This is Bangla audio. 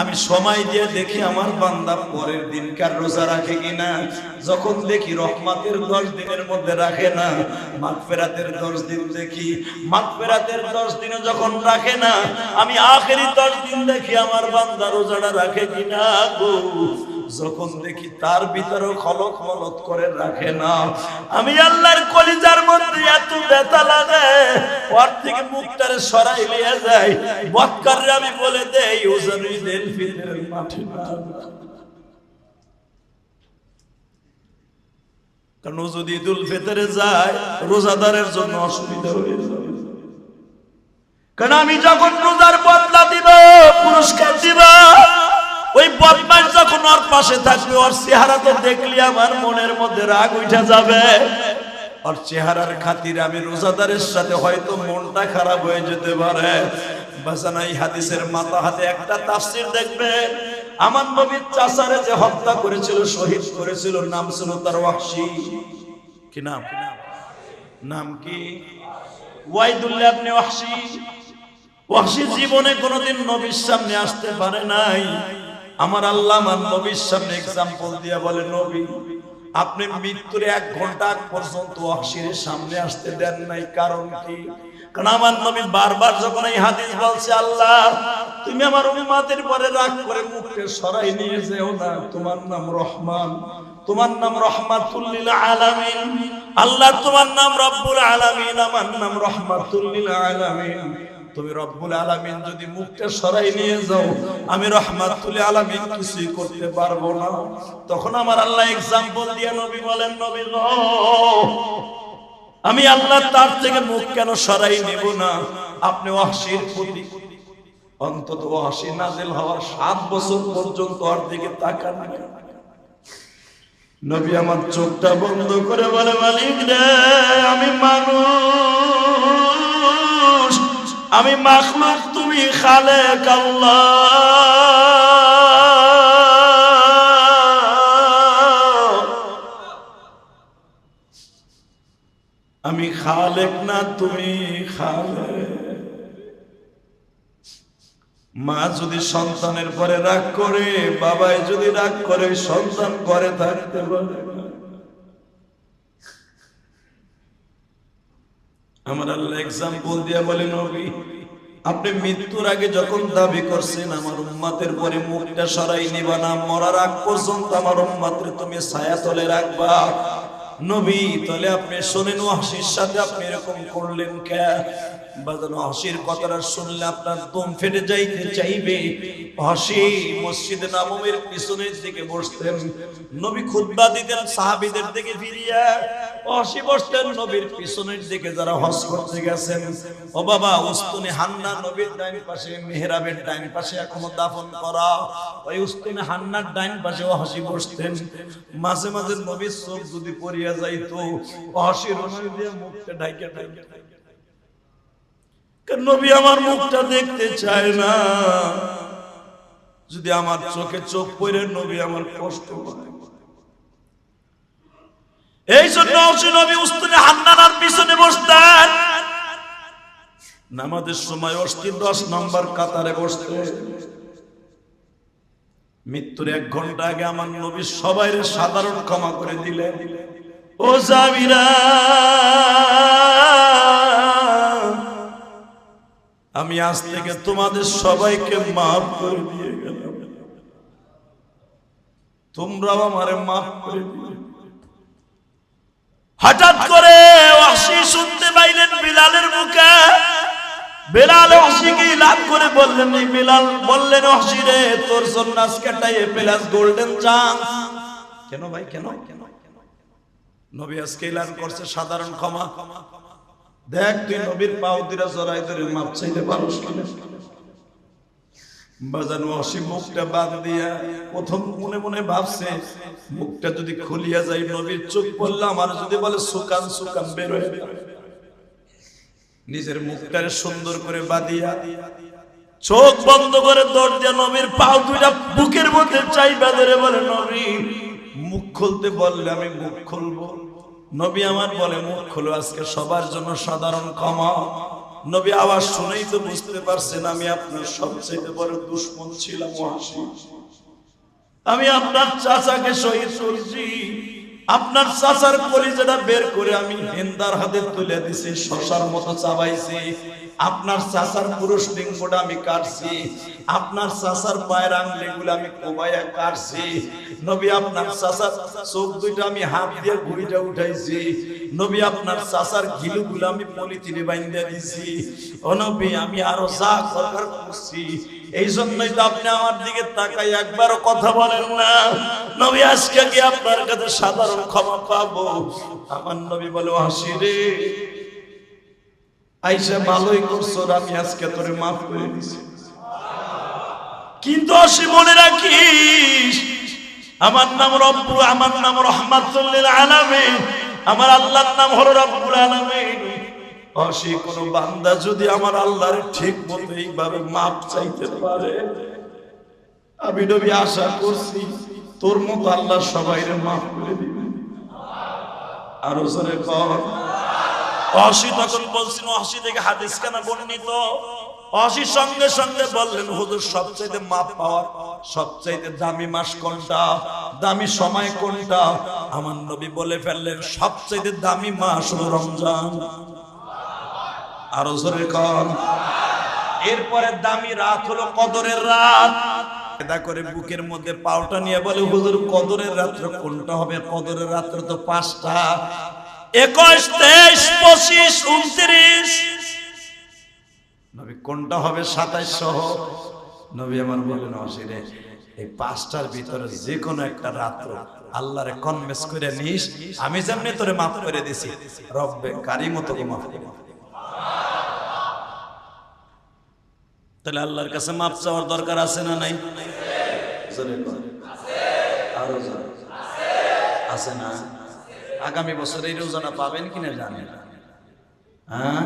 আমি সময় দিয়ে দেখি আমার বান্দা পরের দিনকার রোজা রাখে কিনা। যখন দেখি রহমাতের দশ দিনের মধ্যে রাখে না মাগফেরাতের দশ দিন দেখি মাগফেরাতের দশ দিনে যখন রাখে না, আমি আখেরি দশ দিন দেখি আমার বান্দা রোজাটা রাখে কিনা গো। যখন দেখি তার ভিতরে খলক মলত করে রাখে না, আমি আল্লাহর কলিজার মধ্যে এত ব্যথা লাগে, ওর থেকে মুখটারে সরাই লিয়ে যায় বৎকারে আমি বলে দেই ওজন ঈদের ফিতরের মাঠে না। কারণ যদি ঈদুল ফিতরে যায়, রোজাদারের জন্য অসুবিধা হয়ে যাবে। কারণ আমি যখন রোজার বদলা দিব, পুরস্কার দিব ওই বদমাস যখন ওর পাশে থাকবে, ওর চেহারা তো দেখলে আমার মনের মধ্যে রাগ উঠে যাবে। ওর চেহারার খাতিরে আমি রোজাদারের সাথে হয়তো মনটা খারাপ হয়ে যেতে পারে। হাদিসের মাথা হাতে একটা দেখবেন আমার নবীর চাচারে যে হত্যা করেছিল, শহীদ করেছিল, নাম ছিল তার কি নাম? নাম কি? ওয়াইদুল্লাহ জীবনে কোনোদিন নবীর সামনে আসতে পারে নাই। আমার আল্লাহ আমার নবীর সামনে এক্সাম্পল দিয়ে বলে, নবী, আপনি মৃত্যুর এক ঘণ্টা পর্যন্ত ওয়াহশির সামনে আসতে দেন নাই। কারণ কি? আমার বারবার আল্লাহ, তুমি আমার পরে সরাই নিয়ে না। তোমার নাম রহমান। তোমার নাম আল্লাহ, তোমার নাম রব্বুল আলামিন। আমার নাম রহমাতুল্লিল আলামিন। তুমি রব্বুল আলামিন যদি মুখটা সরাই নিয়ে যাও, আমি রহমাতুল আলামিন কিছুই করতে পারব না। তখন আমার আল্লাহ এক্সাম্পল দিয়ে নবী বলেন, নবী গো, আমি আল্লাহ তার থেকে মুখ কেন সরাই নেব না? আপনি অহসির প্রতি অন্তত অহসি নাজেল হওয়ার সাত বছর পর্যন্ত ওর দিকে তাকান নবী আমার চোখটা বন্ধ করে বলে, মালিক রে, আমি মানুষ। আমি মাখলুক তুমি খালে আমি খালেক না, তুমি খালে মা যদি সন্তানের পরে রাগ করে, বাবাই যদি রাগ করে, সন্তান করে থাকতে পারে না। আমার আল্লাহ এক্সাম্পল দিয়ে বলে, নবী, আপনি মৃত্যুর আগে যখন দাবি করছেন, আমার উম্মাতের পরে মুখটা সরাই নিবা না, মরার আগ পর্যন্ত আমার উম্মাতের তুমি ছায়া তলে রাখবা। নবী, তাহলে আপনি শোনেন হাসির সাথে আপনি এরকম করলেন কে? বাজানো হাসির কথাটা শুনলে আপনার দম ফেটে যাইতে চাইবে। হাসি মসজিদে নামমের পিছনের দিকে বসতেন। নবী খুতবা দিতেন সাহাবীদের দিকে ফিরিয়া। ডাইন পাশে, মেহরাবের ডাইন পাশে এখনও হান্নার ডাইন পাশে মাঝে মাঝে নবীর চোখ যদি পড়িয়া যাইতো ও হাসির রুমাল দিয়ে মুখটা ঢাইকে ঢাইকে। নবী আমার মুখটা দেখতে চায় না? যদি আমার চোখে চোখ পড়ে, নবী আমার কষ্ট এই জন্য অসি নবী উস্তুনে হান্নানার পিছনে বসতেন। নামাজের সময় অস্থির দশ নম্বর কাতারে বসতে মৃত্যুর এক ঘণ্টা আগে আমার নবী সবাই সাধারণ ক্ষমা করে দিলেন। ও জামিরা আমি আজ থেকে তোমাদের সবাইকে মাফ করে দিয়ে গেলাম। তোমরাও আমারে মাফ করে হঠাৎ করে ওয়াসি শুনতে পাইলেন বিলালের মুখে। বেলাল ওয়াসিকে লাভ করে বললেন বেলাল বললেন ওয়াসি রে, তোর একটা এ প্লাস গোল্ডেন চান্স কেন ভাই কেন কেন? নবী আজকে এলান করছে, সাধারণ ক্ষমা। দেখ তুই নবীর পাও দিরা জড়াই ধরে মাপ চাইতে পারস অসীম মুখটা বাদ দিয়া প্রথম মনে মনে ভাবছে, মুখটা যদি খুলিয়া যায়, নবীর চোখ পড়লে আমার যদি বলে, সুকান সুকান বেরোয় নিজের মুখটারে সুন্দর করে বাদিয়া চোখ বন্ধ করে দিয়া নবীর পাও দুইটা বুকের মধ্যে চাই ধরে বলে, নবী খুলতে বললে আমি মুখ খুলবো। নবী আমার বলে, মুখ খুলো, আজকে সবার জন্য সাধারণ ক্ষমা। নবী আওয়াজ শুনেই তো বুঝতে পারছেন আমি আপনার সবচেয়ে বড় দুশ্মন ছিলাম আমি আপনার চাচাকে শহীদ করছি। আপনার চাচার কলিজাটা বের করে আমি হিন্দার হাতে তুলে দিছি, শশার মতো চাবাইছি। আপনার চাচার পুরুষ লিঙ্গটা আমি কাটছি। আপনার চাচার পায়ের আঙ্গুলিগুলো আমি কোবাইয়া কাটছি। নবী, আপনার চাচার চোখ দুইটা আমি হাত দিয়ে ঘুড়িটা উঠাইছি। নবী, আপনার চাচার ঘিলুগুলো আমি পলিথিনে বাইন্দা দিছি। ও নবী, আমি আরও যা করছি এই জন্যই তো আপনি আমার দিকে তাকাই একবারও কথা বলেন না। নবী, আজকে কি আপনার কাছে সাধারণ ক্ষমা পাবো? আমার নবী বলে, হাসি রে। আইসা ভালোই করছ আমি আজকে তোরে মাফ করে দিছি। কিন্তু আসি মনে রাখিস, আমার নাম রব্বু আমার নাম রহমাতুল্লিল আলামিন। আমার আল্লাহর নাম হলো রব্বুল আলামিন। অসি, কোন বান্দা যদি আমার আল্লাহর ঠিক মতো এইভাবে মাপ চাইতে পারে, আমি নবী আশা করছি, তোর মতো আল্লাহ সবাইরে মাফ করে দিবে। আরও জোরে কর। অসি তখন বলছেন অসি থেকে হাদিস কেন বর্ণিত। অসি সঙ্গে সঙ্গে বললেন, হুজুর, সবচাইতে মাপ পাওয়ার, সবচাইতে দামি মাস কোনটা? দামি সময় কোনটা? আমার নবী বলে ফেললেন, সবচাইতে দামি মাস হলো রমজান। আরও জোরে কর এরপরে দামি রাত হলো কদরের রাত। এটা করে বুকের মধ্যে পাউটা নিয়ে বলে, হুজুর, কদরের রাত্র কোনটা হবে? কদরের রাত্র তো পাঁচটা। একুশ, তেইশ, পঁচিশ, উনত্রিশ। নবী, কোনটা হবে? সাতাইশ সহ নবী আমার বলেন অসিরে এই পাঁচটার ভিতরে যে কোনো একটা রাত্র আল্লাহরে কনভেন্স করে নিস। আমি যেমনি তোরে মাফ করে দিছি, রব্বে কারি মতো মাফ করে তাহলে আল্লাহর কাছে মাপ চাওয়ার দরকার আছে না নাই। আছে না? আগামী বছর এই রোজানা পাবেন কিনা জানেন? হ্যাঁ?